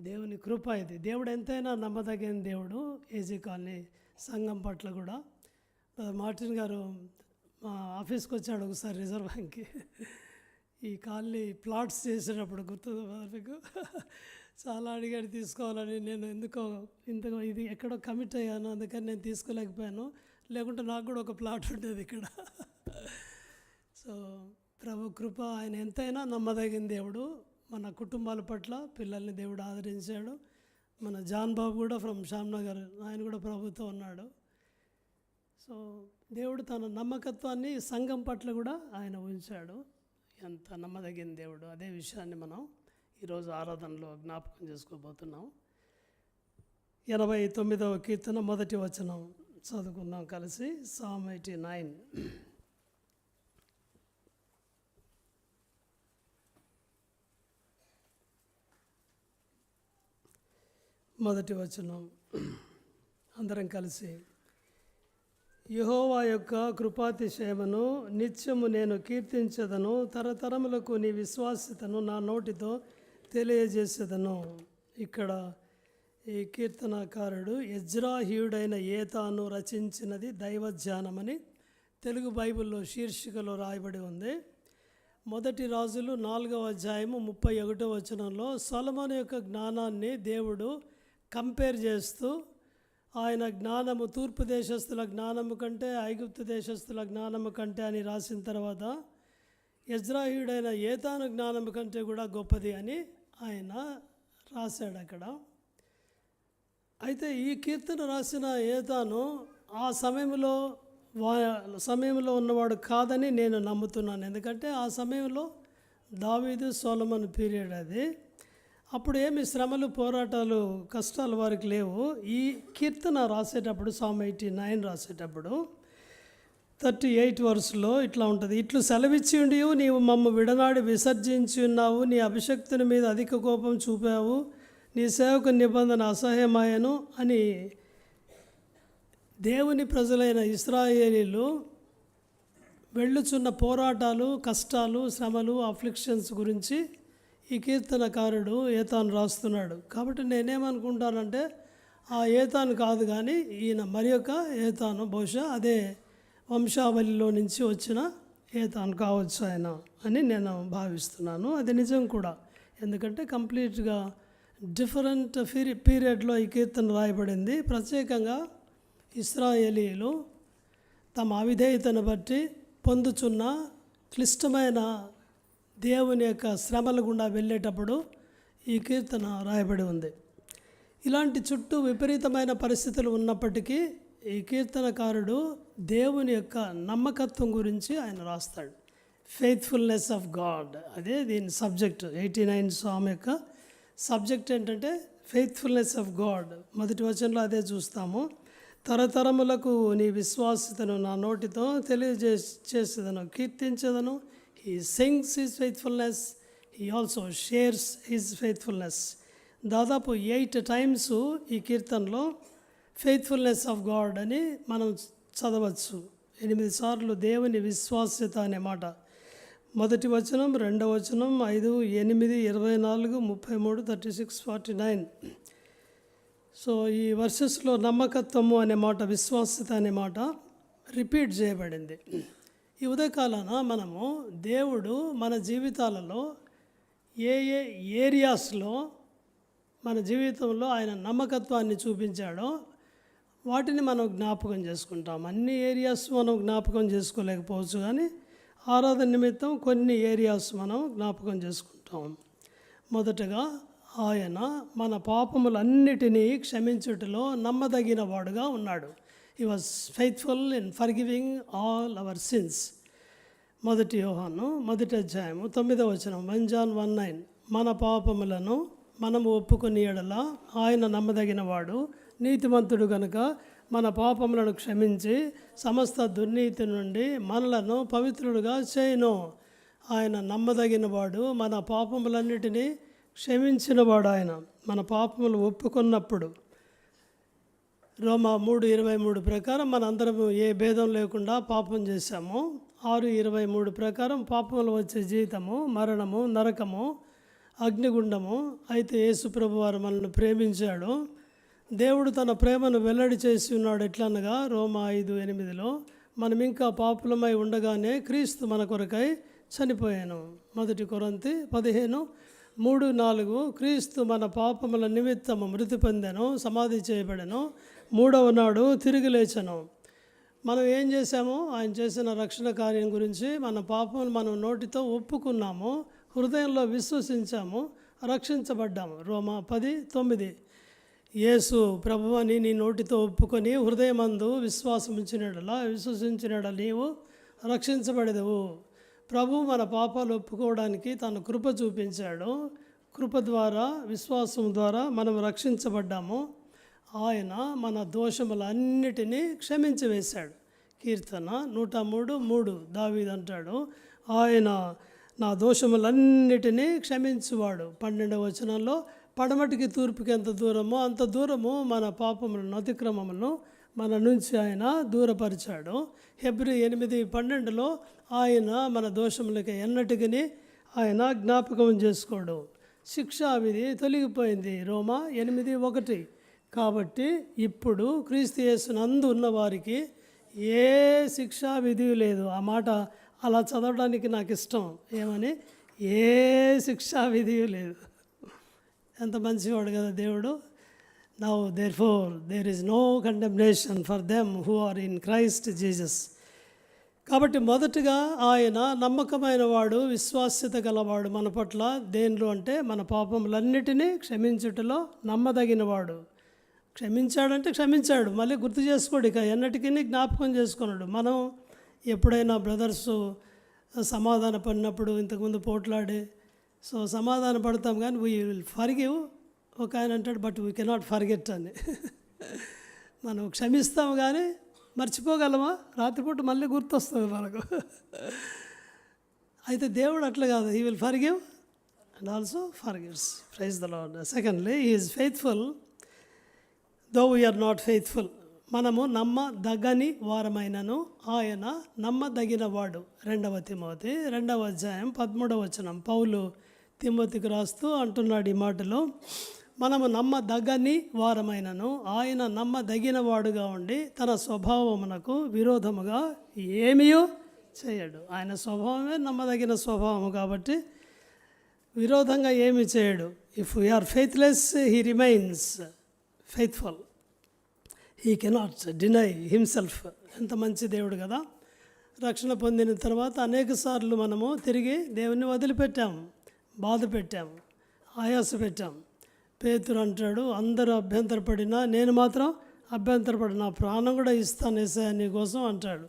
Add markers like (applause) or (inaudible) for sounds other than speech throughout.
దేవుని కృప ఇది దేవుడు ఎంతైనా నమ్మదగిన దేవుడు ఏజీ కాలనీ సంఘం పట్ల కూడా. బ్రదర్ మార్టిన్ గారు మా ఆఫీస్కి వచ్చాడు ఒకసారి రిజర్వ్ బ్యాంక్కి. ఈ కాలనీ ప్లాట్స్ చేసేటప్పుడు గుర్తు మీకు? చాలా అడిగాడు తీసుకోవాలని నేను ఎందుకో ఇంత ఇది ఎక్కడో కమిట్ అయ్యాను అందుకని నేను తీసుకోలేకపోయాను. లేకుంటే నాకు కూడా ఒక ప్లాట్ ఉండేది ఇక్కడ. సో ప్రభు కృప ఆయన ఎంతైనా నమ్మదగిన దేవుడు. మన కుటుంబాల పట్ల పిల్లల్ని దేవుడు ఆదరించాడు. మన జాన్ బాబు కూడా ఫ్రమ్ శ్యామ్నగర్ ఆయన కూడా ప్రభుత్వం ఉన్నాడు. సో దేవుడు తన నమ్మకత్వాన్ని సంఘం పట్ల కూడా ఆయన ఉంచాడు. ఎంత నమ్మదగిన దేవుడు. అదే విషయాన్ని మనం ఈరోజు ఆరాధనలో జ్ఞాపకం చేసుకోబోతున్నాం. ఎనభై తొమ్మిదవ కీర్తన మొదటి వచనం చదువుకున్నాం కలిసి. Psalm eighty nine. మొదటి వచనం. అందరం కలిసి యహోవా యొక్క కృపాతిశయమును నిత్యము నేను కీర్తించదను తరతరములకు నీ విశ్వాసతను నా నోటితో తెలియజేసేదను. ఇక్కడ ఈ కీర్తనకారుడు యజ్రాహీయుడైన ఏతాను రచించినది దైవధ్యానమని తెలుగు బైబిల్లో శీర్షికలో రాయబడి ఉంది. మొదటి రాజులు నాలుగవ అధ్యాయము ముప్పై ఒకటో వచనంలో సొలమోన్ యొక్క జ్ఞానాన్ని దేవుడు కంపేర్ చేస్తూ ఆయన జ్ఞానము తూర్పు దేశస్తుల జ్ఞానము కంటే ఐగుప్తు దేశస్తుల జ్ఞానము కంటే అని రాసిన తర్వాత యజ్రాహీయుడైన ఏతాను జ్ఞానము కంటే కూడా గొప్పది అని ఆయన రాశాడు అక్కడ. అయితే ఈ కీర్తన రాసిన ఏతాను ఆ సమయంలో వా సమయంలో ఉన్నవాడు కాదని నేను నమ్ముతున్నాను. ఎందుకంటే ఆ సమయంలో దావీదు సోలమన్ పీరియడ్ అది. అప్పుడు ఏమి శ్రమలు పోరాటాలు కష్టాలు వారికి లేవు. ఈ కీర్తన రాసేటప్పుడు సామ్ ఎయిటీ నైన్ రాసేటప్పుడు థర్టీ ఎయిట్ వర్స్లో ఇట్లా ఉంటుంది. ఇట్లు సెలవిచ్చి ఉండి నీవు మమ్మ విడనాడి విసర్జించి ఉన్నావు. నీ అభిషక్తుని మీద అధిక కోపం చూపావు. నీ సేవకు నిబంధన అసహ్యమాయను అని దేవుని ప్రజలైన ఇస్రాయేలీలు వెళ్ళుచున్న పోరాటాలు కష్టాలు శ్రమలు అఫ్లిక్షన్స్ గురించి ఈ కీర్తనకారుడు ఏతాను రాస్తున్నాడు. కాబట్టి నేనేమనుకుంటానంటే ఆ ఏతాను కాదు కానీ ఈయన మరి యొక్క ఏతాను బహుశా అదే వంశావళిలో నుంచి వచ్చిన ఏతాను కావచ్చు ఆయన అని నేను భావిస్తున్నాను. అది నిజం కూడా. ఎందుకంటే కంప్లీట్గా డిఫరెంట్ పీరి పీరియడ్లో ఈ కీర్తన రాయబడింది. ప్రత్యేకంగా ఇస్రాయేలీలు తమ అవిధేయతను బట్టి పొందుచున్న క్లిష్టమైన దేవుని యొక్క శ్రమల గుండా వెళ్ళేటప్పుడు ఈ కీర్తన రాయబడి ఉంది. ఇలాంటి చుట్టూ విపరీతమైన పరిస్థితులు ఉన్నప్పటికీ ఈ కీర్తనకారుడు దేవుని యొక్క నమ్మకత్వం గురించి ఆయన రాస్తాడు. ఫెయిత్ఫుల్నెస్ ఆఫ్ గాడ్ అదే దీని సబ్జెక్ట్. ఎయిటీ నైన్ సామ్ యొక్క సబ్జెక్ట్ ఏంటంటే ఫెయిత్ఫుల్నెస్ ఆఫ్ గాడ్ మొదటి వచనంలో అదే చూస్తాము. తరతరములకు నీ విశ్వాసతను నా నోటితో తెలియజే చేసేదను కీర్తించేదను. He sings his faithfulness, he also shares his faithfulness. దాదాపు ఎయిట్ టైమ్స్ ఈ కీర్తనలో ఫెయిత్ఫుల్నెస్ ఆఫ్ గాడ్ అని మనం చదవచ్చు. ఎనిమిది సార్లు దేవుని విశ్వాస్యత అనే మాట. మొదటి వచనం రెండవ వచనం ఐదు ఎనిమిది ఇరవై నాలుగు ముప్పై మూడు thirty six forty nine. So ఈ వర్సెస్లో నమ్మకత్వము అనే మాట విశ్వాస్యత అనే మాట రిపీట్ చేయబడింది. ఈ ఉదయకాలాన మనము దేవుడు మన జీవితాలలో ఏ ఏ ఏరియాస్లో మన జీవితంలో ఆయన నమ్మకత్వాన్ని చూపించాడో వాటిని మనం జ్ఞాపకం చేసుకుంటాం. అన్ని ఏరియాస్ మనం జ్ఞాపకం చేసుకోలేకపోవచ్చు కానీ ఆరాధన నిమిత్తం కొన్ని ఏరియాస్ మనం జ్ఞాపకం చేసుకుంటాం. మొదటగా ఆయన మన పాపములన్నిటినీ క్షమించుటలో నమ్మదగిన వాడుగా ఉన్నాడు. He was faithful in forgiving all our sins మొదటి యోహాను మొదటి అధ్యాయము తొమ్మిదవ వచనం వన్ జాన్ వన్ నైన్ మన పాపములను మనము ఒప్పుకొని ఎడల ఆయన నమ్మదగిన వాడు నీతిమంతుడు కనుక మన పాపములను క్షమించి సమస్త దుర్నీతి నుండి మనలను పవిత్రుడుగా చేయను. ఆయన నమ్మదగిన వాడు మన పాపములన్నిటినీ క్షమించినవాడు ఆయన. మన పాపములు ఒప్పుకున్నప్పుడు రోమా మూడు ఇరవై మూడు ప్రకారం మనందరం ఏ భేదం లేకుండా పాపం చేశాము. ఆరు ఇరవై మూడు ప్రకారం పాపములు వచ్చే జీవితము మరణము నరకము అగ్నిగుండము. అయితే యేసుప్రభు వారు మనల్ని ప్రేమించాడు. దేవుడు తన ప్రేమను వెల్లడి చేసి ఉన్నాడు ఎట్లనగా రోమా ఐదు ఎనిమిదిలో మనం ఇంకా పాపులమై ఉండగానే క్రీస్తు మన కొరకై చనిపోయాను. మొదటి కొరంతి పదిహేను మూడు నాలుగు క్రీస్తు మన పాపముల నిమిత్తము మృతి పొందెను సమాధి చేయబడెను మూడవ నాడు తిరిగి లేచను. మనం ఏం చేశాము? ఆయన చేసిన రక్షణ కార్యం గురించి మన పాపం మనం నోటితో ఒప్పుకున్నాము. హృదయంలో విశ్వసించాము. రక్షించబడ్డాము. రోమా పది తొమ్మిది. యేసు ప్రభువని నీ నోటితో ఒప్పుకొని హృదయమందు విశ్వాసం విశ్వసించినడ నీవు రక్షించబడేదవు. ప్రభు మన పాపాలు ఒప్పుకోవడానికి తన కృప చూపించాడు. కృప ద్వారా విశ్వాసం ద్వారా మనం రక్షించబడ్డాము. ఆయన మన దోషములన్నిటినీ క్షమించి వేశాడు. కీర్తన నూట మూడు మూడు దావీద్ అంటాడు. ఆయన నా దోషములన్నిటినీ క్షమించువాడు. పన్నెండవ వచనంలో పడమటికి తూర్పుకి ఎంత దూరమో అంత దూరము మన పాపములను అతిక్రమములను మన నుంచి ఆయన దూరపరిచాడు. హెబ్రి ఎనిమిది పన్నెండులో ఆయన మన దోషములకి ఎన్నటికని ఆయన జ్ఞాపకం చేసుకోడు. శిక్షా విధి తొలగిపోయింది. రోమా ఎనిమిది ఒకటి. కాబట్టి ఇప్పుడు క్రీస్తు యేసునందు ఉన్న వారికి ఏ శిక్షా విధి లేదు. ఆ మాట అలా చదవడానికి నాకు ఇష్టం. ఏమని? ఏ శిక్షా విధి లేదు. ఎంత మంచివాడు కదా దేవుడు. Now therefore there is no condemnation for them who are in Christ Jesus కాబట్టి మొదటగా ఆయన నమ్మకమైన వాడు విశ్వాస్యత గలవాడు మన పట్ల దేనిలో అంటే మన పాపములన్నిటినీ క్షమించుటలో నమ్మదగినవాడు. క్షమించాడంటే క్షమించాడు. మళ్ళీ గుర్తు చేసుకోడు ఇక. ఎన్నటికీ జ్ఞాపకం చేసుకున్నాడు. మనం ఎప్పుడైనా బ్రదర్స్ సమాధాన పడినప్పుడు ఇంతకుముందు పోట్లాడి సో సమాధాన పడతాం కానీ వీ విల్ ఫర్గివ్ ఒక ఆయన అంటాడు బట్ వీ కెనాట్ ఫర్గెట్ అని. (laughs) మనం క్షమిస్తాం కానీ మర్చిపోగలమా? రాత్రిపూట మళ్ళీ గుర్తొస్తుంది మనకు. అయితే దేవుడు అట్లా కాదు. He will forgive and also forgives praise the lord secondly is faithful though we are not faithful మనము నమ్మదగని వారమైనను ఆయన నమ్మదగిన వాడు. రెండవ తిమోతి రెండవ అధ్యాయం పదమూడవ వచనం. పౌలు తిమోతికి రాస్తూ అంటున్నాడు ఈ మాటలో మనము నమ్మదగని వారమైనను ఆయన నమ్మదగిన వాడుగా ఉండి తన స్వభావమునకు విరోధముగా ఏమీయో చేయడు. ఆయన స్వభావమే నమ్మదగిన స్వభావము కాబట్టి విరోధంగా ఏమి చేయడు. If we are faithless he remains faithful he cannot deny himself ఎంత మంచి దేవుడు కదా? రక్షణ పొందిన తర్వాత అనేక సార్లు మనము తిరిగి దేవుని వదిలిపెట్టాము బాధ పెట్టాము ఆయాస పెట్టాం. పేతురు అంటాడు అందరూ అభ్యంతరపడినా నేను మాత్రం అభ్యంతరపడి నా ప్రాణం కూడా ఇస్తాను ఎస్ఐ నీ కోసం అంటాడు.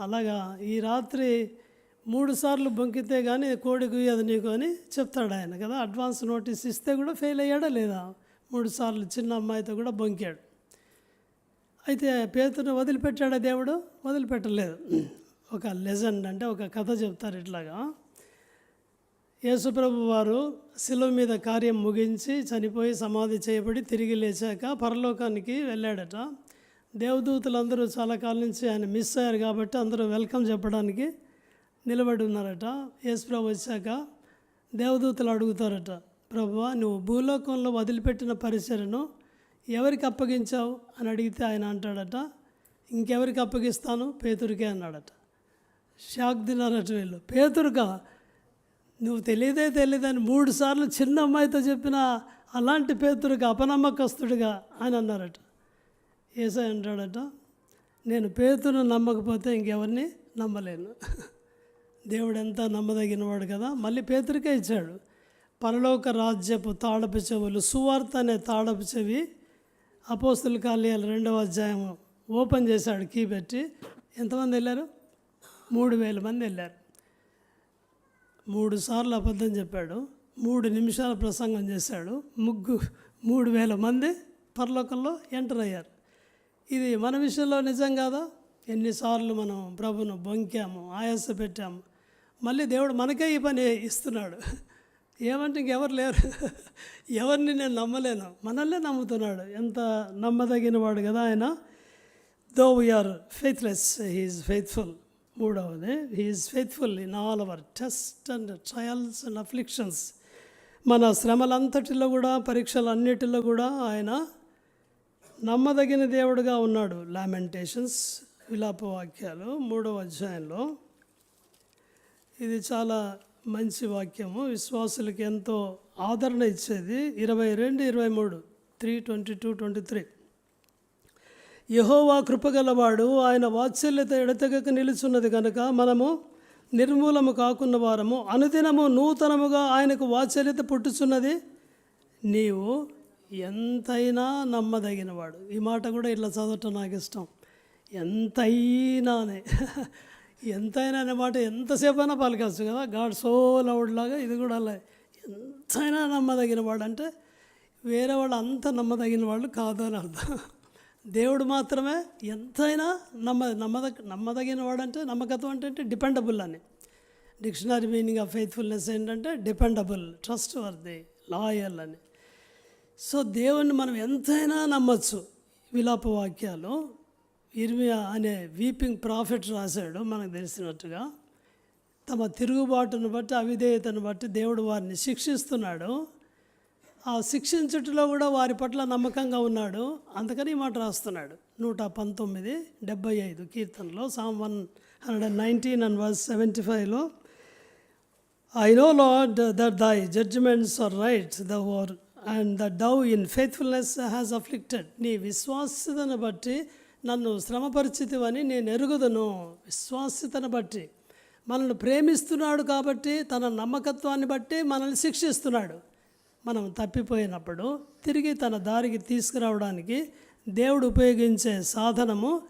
అలాగా ఈ రాత్రి మూడు సార్లు బొంకితే కానీ కోడి గుయ్యదు నీకు అని చెప్తాడు ఆయన కదా. అడ్వాన్స్ నోటీస్ ఇస్తే కూడా ఫెయిల్ అయ్యాడా లేదా? మూడు సార్లు చిన్న అమ్మాయితో కూడా బొంకాడు. అయితే పేతును వదిలిపెట్టాడా దేవుడు? వదిలిపెట్టలేదు. ఒక లెజెండ్ అంటే ఒక కథ చెప్తారు ఇట్లాగా. యేసుప్రభు వారు శిలువ మీద కార్యం ముగించి చనిపోయి సమాధి చేయబడి తిరిగి లేచాక పరలోకానికి వెళ్ళాడట. దేవదూతలందరూ చాలా కాలం నుంచి ఆయన మిస్ అయ్యారు కాబట్టి అందరూ వెల్కమ్ చెప్పడానికి నిలబడి ఉన్నారట. యేసుప్రభు వచ్చాక దేవదూతలు అడుగుతారట ప్రభువా నువ్వు భూలోకంలో వదిలిపెట్టిన పరిసరను ఎవరికి అప్పగించావు అని అడిగితే ఆయన అంటాడట ఇంకెవరికి అప్పగిస్తాను? పేతురికే అన్నాడట. షాక్ తిన్నారట వీళ్ళు. పేతురుగా నువ్వు తెలియదే తెలియదని మూడు సార్లు చిన్న అమ్మాయితో చెప్పిన అలాంటి పేతురుగా అపనమ్మకస్తుడిగా ఆయన అన్నారట. ఏసై అంటాడట నేను పేతును నమ్మకపోతే ఇంకెవరిని నమ్మలేను. (laughs) దేవుడు ఎంత నమ్మదగినవాడు కదా మళ్ళీ పేతురికే ఇచ్చాడు. పరలోక రాజ్యపు తాడపు చెవులు సువార్త అనే తాడపు చెవి అపోస్తుల కాలేయాలు రెండవ అధ్యాయం ఓపెన్ చేశాడు కీ పెట్టి. ఎంతమంది వెళ్ళారు? మూడు వేల మంది వెళ్ళారు. మూడు సార్లు అబద్ధం చెప్పాడు. మూడు నిమిషాల ప్రసంగం చేశాడు. ముగ్గు మూడు వేల మంది పరలోకంలో ఎంటర్ అయ్యారు. ఇది మన విషయంలో నిజం కాదా? ఎన్నిసార్లు మనం ప్రభును బొంకాము ఆయాస పెట్టాము మళ్ళీ దేవుడు మనకే ఈ పని ఇస్తున్నాడు. ఏమంటే ఇంకెవరు లేరు. ఎవరిని నేను నమ్మలేను. మనల్నే నమ్ముతున్నాడు. ఎంత నమ్మదగిన వాడు కదా ఆయన. Though we are faithless he is faithful మూడవది he is faithful in all our test and trials and afflictions మన శ్రమలంతటిలో కూడా పరీక్షలన్నిటిలో కూడా ఆయన నమ్మదగిన దేవుడుగా ఉన్నాడు. లామెంటేషన్స్ విలాప వాక్యాలు మూడవ అధ్యాయంలో. ఇది చాలా మంచి వాక్యము. విశ్వాసులకి ఎంతో ఆదరణ ఇచ్చేది. ఇరవై రెండు ఇరవై మూడు. Three twenty two twenty three. యహోవా కృపగలవాడు ఆయన వాత్సల్యత ఎడతెగక నిలుచున్నది కనుక మనము నిర్మూలము కాకున్న వారము. అనుదినము నూతనముగా ఆయనకు వాత్సల్యత పుట్టుచున్నది. నీవు ఎంతైనా నమ్మదగినవాడు. ఈ మాట కూడా ఇట్లా చదవటం నాకు ఇష్టం. ఎంతైనానే. (laughs) ఎంతైనా అనే మాట ఎంతసేపు అయినా పలకచ్చు కదా? గాడ్ సో లౌడ్ లాగా ఇది కూడా అలా ఎంతైనా నమ్మదగిన వాడు అంటే వేరే వాళ్ళు అంత నమ్మదగిన వాళ్ళు కాదు అని అర్థం. దేవుడు మాత్రమే ఎంతైనా నమ్మ నమ్మద నమ్మదగిన వాడు అంటే నమ్మకత్వం అంటే డిపెండబుల్ అని. డిక్షనరీ మీనింగ్ ఆఫ్ ఫెయిత్ఫుల్నెస్ ఏంటంటే డిపెండబుల్ ట్రస్ట్ వర్ది లాయల్ అని. సో దేవుణ్ణి మనం ఎంతైనా నమ్మచ్చు. విలాప వాక్యాలు ఇర్మియా అనే వీపింగ్ ప్రాఫిట్ రాశాడు మనకు తెలిసినట్టుగా. తమ తిరుగుబాటును బట్టి అవిధేయతను బట్టి దేవుడు వారిని శిక్షిస్తున్నాడు. ఆ శిక్షించుటలో కూడా వారి పట్ల నమ్మకంగా ఉన్నాడు. అందుకని ఈ మాట రాస్తున్నాడు. నూట పంతొమ్మిది డెబ్బై ఐదు కీర్తనలో psalm one hundred and nineteen and one seventy ఫైవ్లో I know lord that thy judgments are right the art, and the thou in faithfulness has afflicted నీ విశ్వాస్యతను బట్టి నన్ను శ్రమపరిచితివని నేను ఎరుగుదను. విశ్వాస్యతను బట్టి. మనల్ని ప్రేమిస్తున్నాడు కాబట్టి తన నమ్మకత్వాన్ని బట్టి మనల్ని శిక్షిస్తున్నాడు. మనం తప్పిపోయినప్పుడు తిరిగి తన దారికి తీసుకురావడానికి దేవుడు ఉపయోగించే సాధనము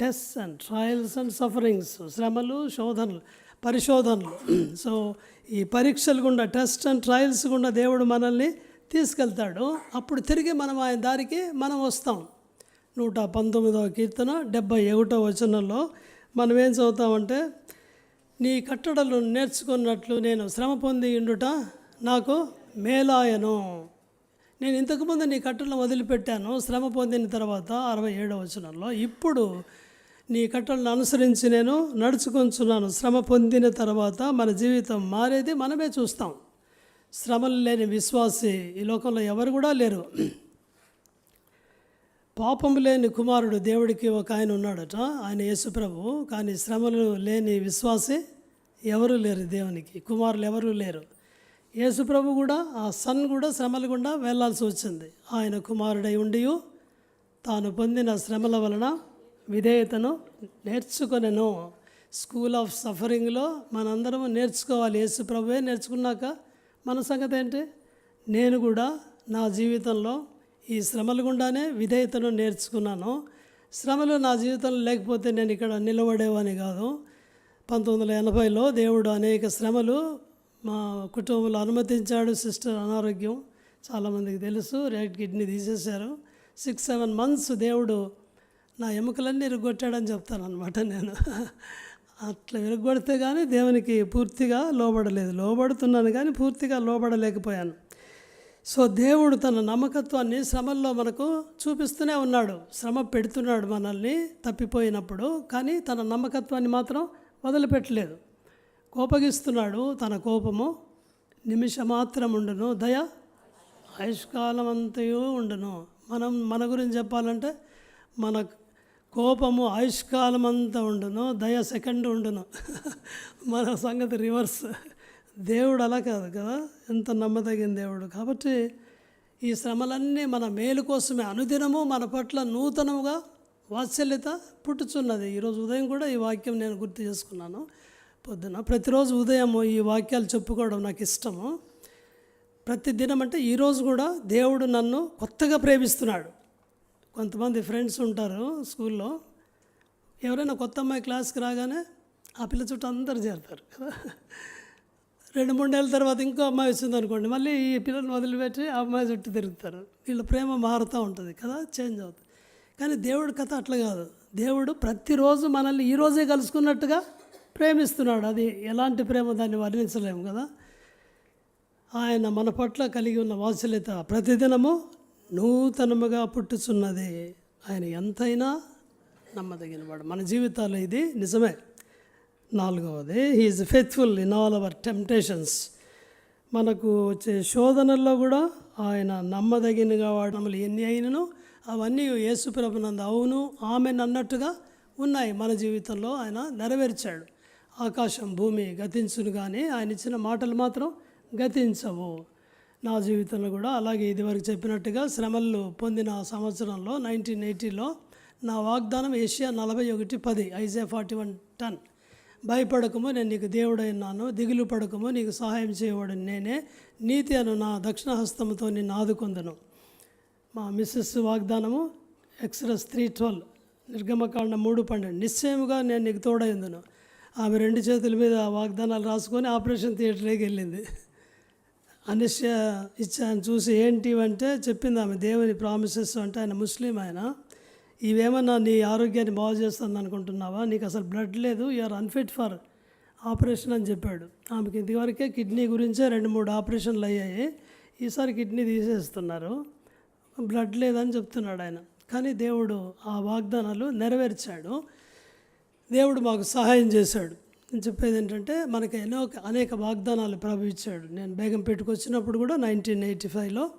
test and trials and sufferings శ్రమలు శోధనలు పరిశోధనలు. సో ఈ పరీక్షలు గుండా టెస్ట్ అండ్ ట్రయల్స్ గుండా దేవుడు మనల్ని తీసుకెళ్తాడు. అప్పుడు తిరిగి మనం ఆయన దారికి మనం వస్తాం. నూట పంతొమ్మిదవ కీర్తన డెబ్బై ఒకటో వచనంలో మనం ఏం చదువుతామంటే నీ కట్టడలు నేర్చుకున్నట్లు నేను శ్రమ పొంది ఉండుట నాకు మేలాయను. నేను ఇంతకుముందు నీ కట్టలను వదిలిపెట్టాను శ్రమ పొందిన తర్వాత అరవై ఏడవ వచనంలో ఇప్పుడు నీ కట్టలను అనుసరించి నేను నడుచుకొంచున్నాను. శ్రమ పొందిన తర్వాత మన జీవితం మారేది మనమే చూస్తాం. శ్రమలు లేని విశ్వాసి ఈ లోకంలో ఎవరు కూడా లేరు. పాపము లేని కుమారుడు దేవుడికి ఒక ఆయన ఉన్నాడట. ఆయన యేసుప్రభు కానీ శ్రమలు లేని విశ్వాసి ఎవరు లేరు దేవునికి. కుమారులు ఎవరు లేరు. యేసుప్రభు కూడా ఆ సన్ కూడా శ్రమలు గుండా వెళ్ళాల్సి వచ్చింది. ఆయన కుమారుడై ఉండి తాను పొందిన శ్రమల వలన విధేయతను నేర్చుకొనెను. స్కూల్ ఆఫ్ సఫరింగ్లో మనందరం నేర్చుకోవాలి. యేసుప్రభువే నేర్చుకున్నాక మన సంగతి ఏంటి? నేను కూడా నా జీవితంలో ఈ శ్రమల గుండానే విధేయతను నేర్చుకున్నాను. శ్రమలు నా జీవితంలో లేకపోతే నేను ఇక్కడ నిలబడేవాని కాదు. పంతొమ్మిది వందల ఎనభైలో దేవుడు అనేక శ్రమలు మా కుటుంబంలో అనుమతించాడు. సిస్టర్ అనారోగ్యం చాలామందికి తెలుసు. రైట్ కిడ్నీ తీసేశారు. సిక్స్ సెవెన్ మంత్స్ దేవుడు నా ఎముకలన్నీ ఇరుగొట్టాడని చెప్తాను అనమాట నేను. అట్లా విరగొడితే కానీ దేవునికి పూర్తిగా లోబడలేదు. లోబడుతున్నాను కానీ పూర్తిగా లోబడలేకపోయాను. సో దేవుడు తన నమ్మకత్వాన్ని శ్రమల్లో మనకు చూపిస్తూనే ఉన్నాడు. శ్రమ పెడుతున్నాడు మనల్ని తప్పిపోయినప్పుడు కానీ తన నమ్మకత్వాన్ని మాత్రం వదిలిపెట్టలేదు. కోపగిస్తున్నాడు తన కోపము. నిమిషమాత్రం ఉండును దయ ఆయుష్కాలం అంతయు ఉండును. మనం మన గురించి చెప్పాలంటే మన కోపము ఆయుష్కాలం అంతా ఉండును దయ సెకండ్ ఉండును. మన సంగతి రివర్స్. దేవుడు అలా కాదు కదా? ఎంత నమ్మదగిన దేవుడు. కాబట్టి ఈ శ్రమలన్నీ మన మేలు కోసమే అనుదినము మన పట్ల నూతనముగా వాత్సల్యత పుట్టుచున్నది. ఈరోజు ఉదయం కూడా ఈ వాక్యం నేను గుర్తు చేసుకున్నాను. పొద్దున ప్రతిరోజు ఉదయం ఈ వాక్యాలు చెప్పుకోవడం నాకు ఇష్టము. ప్రతి దినం అంటే ఈరోజు కూడా దేవుడు నన్ను కొత్తగా ప్రేమిస్తున్నాడు. కొంతమంది ఫ్రెండ్స్ ఉంటారు స్కూల్లో. ఎవరైనా కొత్త అమ్మాయి క్లాస్కి రాగానే ఆ పిల్ల చుట్టూ అందరు చేరుతారు కదా? రెండు మూడు నెలల తర్వాత ఇంకో అమ్మాయి వచ్చింది అనుకోండి మళ్ళీ ఈ పిల్లల్ని వదిలిపెట్టి ఆ అమ్మాయి చుట్టూ తిరుగుతారు. వీళ్ళ ప్రేమ మారుతూ ఉంటుంది కదా చేంజ్ అవుతుంది. కానీ దేవుడి కథ అట్లా కాదు. దేవుడు ప్రతిరోజు మనల్ని ఈరోజే కలుసుకున్నట్టుగా ప్రేమిస్తున్నాడు. అది ఎలాంటి ప్రేమ దాన్ని వర్ణించలేము కదా. ఆయన మన పట్ల కలిగి ఉన్న వాత్సల్యత ప్రతిదినము నూతనముగా పుట్టుచున్నది. ఆయన ఎంతైనా నమ్మదగినవాడు. మన జీవితాల్లో ఇది నిజమే. నాలుగవది. He is faithful in all our temptations మనకు వచ్చే శోధనల్లో కూడా ఆయన నమ్మదగినగా వాడములు ఎన్ని అయినను? అవన్నీ యేసుప్రభునంద అవును ఆమె అన్నట్టుగా ఉన్నాయి మన జీవితంలో ఆయన నెరవేర్చాడు. ఆకాశం భూమి గతించును కానీ ఆయన ఇచ్చిన మాటలు మాత్రం గతించవు. నా జీవితంలో కూడా అలాగే ఇదివరకు చెప్పినట్టుగా శ్రమలు పొందిన సంవత్సరంలో నైన్టీన్ ఎయిటీలో నా వాగ్దానం ఏషియా నలభై ఒకటి పది ఐజే ఫార్టీ వన్ టన్. భయపడకము నేను నీకు దేవుడైనాను దిగులు పడకము నీకు సహాయం చేయవాడు నేనే నీతి అను నా దక్షిణ హస్తంతో నిన్ను ఆదుకుందను. మా మిస్సెస్ వాగ్దానము ఎక్స్రెస్ త్రీ ట్వెల్వ్ నిర్గమకాండ మూడు పన్నెండు. నిశ్చయముగా నేను నీకు తోడైందును. ఆమె రెండు చేతుల మీద వాగ్దానాలు రాసుకొని ఆపరేషన్ థియేటర్కి వెళ్ళింది. అనిశ్చ ఇచ్చాను చూసి ఏంటి అంటే చెప్పింది ఆమె దేవుని ప్రామిసెస్ అంటే ఆయన ముస్లిం ఆయన. ఇవేమన్నా నీ ఆరోగ్యాన్ని బాగు చేస్తుంది అనుకుంటున్నావా? నీకు అసలు బ్లడ్ లేదు యూఆర్ అన్ఫిట్ ఫర్ ఆపరేషన్ అని చెప్పాడు. ఆమెకి ఇదివరకే కిడ్నీ గురించే రెండు మూడు ఆపరేషన్లు అయ్యాయి. ఈసారి కిడ్నీ తీసేస్తున్నారు. బ్లడ్ లేదని చెప్తున్నాడు ఆయన. కానీ దేవుడు ఆ వాగ్దానాలు నెరవేర్చాడు. దేవుడు మాకు సహాయం చేశాడు. నేను చెప్పేది ఏంటంటే మనకి ఎన్నో అనేక వాగ్దానాలు ప్రభు ఇచ్చాడు. నేను బేగం పెట్టుకొచ్చినప్పుడు కూడా నైన్టీన్ ఎయిటీ ఫైవ్లో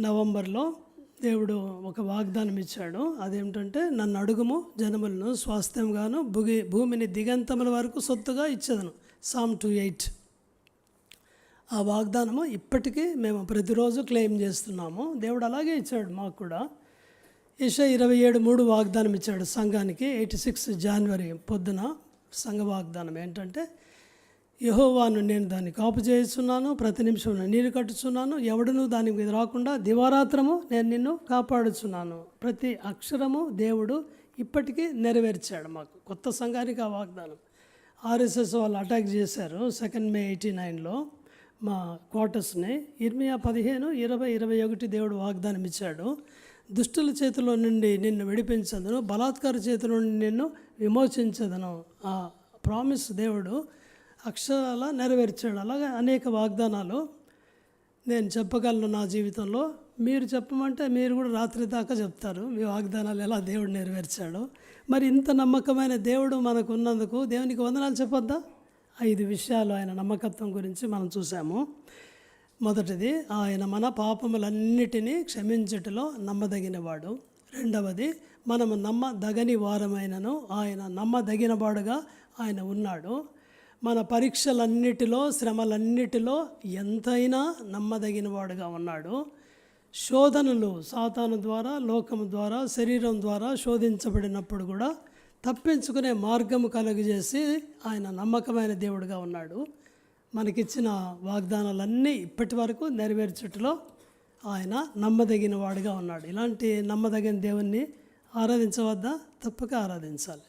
నవంబర్లో దేవుడు ఒక వాగ్దానం ఇచ్చాడు అదేమిటంటే నన్ను అడుగుము జనములను స్వాస్థ్యంగాను భుగి భూమిని దిగంతముల వరకు సొత్తుగా ఇచ్చేదను. Psalm two eight. ఆ వాగ్దానము ఇప్పటికీ మేము ప్రతిరోజు క్లెయిమ్ చేస్తున్నాము. దేవుడు అలాగే ఇచ్చాడు మాకు కూడా. ఇష ఇరవై ఏడు మూడు వాగ్దానం ఇచ్చాడు సంఘానికి. ఎయిటీ సిక్స్ జనవరి పొద్దున సంఘ వాగ్దానం. ఏంటంటే యహోవాను నేను దాన్ని కాపు చేస్తున్నాను ప్రతి నిమిషం నీరు కట్టుచున్నాను ఎవడను దాని మీద రాకుండా దివారాత్రము నేను నిన్ను కాపాడుచున్నాను. ప్రతి అక్షరము దేవుడు ఇప్పటికీ నెరవేర్చాడు మాకు. కొత్త సంఘానికి ఆ వాగ్దానం. ఆర్ఎస్ఎస్ వాళ్ళు అటాక్ చేశారు సెకండ్ మే ఎయిటీ నైన్లో మా క్వార్టర్స్ని ఇర్మియా పదిహేను ఇరవై ఇరవై ఒకటి దేవుడు వాగ్దానం ఇచ్చాడు. దుష్టుల చేతిలో నుండి నిన్ను విడిపించదను బలాత్కార చేతిలో నుండి నిన్ను విమోచించదను. ఆ ప్రామిస్ దేవుడు అక్షరాల నెరవేర్చాడు. అలాగే అనేక వాగ్దానాలు నేను చెప్పగలను నా జీవితంలో. మీరు చెప్పమంటే మీరు కూడా రాత్రి దాకా చెప్తారు మీ వాగ్దానాలు ఎలా దేవుడు నెరవేర్చాడు. మరి ఇంత నమ్మకమైన దేవుడు మనకు ఉన్నందుకు దేవునికి వందనాలు చెప్పొద్దా? ఐదు విషయాలు ఆయన నమ్మకత్వం గురించి మనం చూసాము మొదటిది ఆయన మన పాపములన్నిటినీ క్షమించుటలో నమ్మదగినవాడు. రెండవది మనము నమ్మదగని వారమైనను ఆయన నమ్మదగినవాడుగా ఆయన ఉన్నాడు. మన పరీక్షలన్నిటిలో శ్రమలన్నిటిలో ఎంతైనా నమ్మదగినవాడుగా ఉన్నాడు. శోధనలు సాతాను ద్వారా లోకము ద్వారా శరీరం ద్వారా శోధించబడినప్పుడు కూడా తప్పించుకునే మార్గము కలుగజేసి ఆయన నమ్మకమైన దేవుడుగా ఉన్నాడు. మనకిచ్చిన వాగ్దానాలన్నీ ఇప్పటి వరకు నెరవేర్చుటలో ఆయన నమ్మదగిన వాడుగా ఉన్నాడు. ఇలాంటి నమ్మదగిన దేవుణ్ణి ఆరాధించవద్దా? తప్పక ఆరాధించాలి.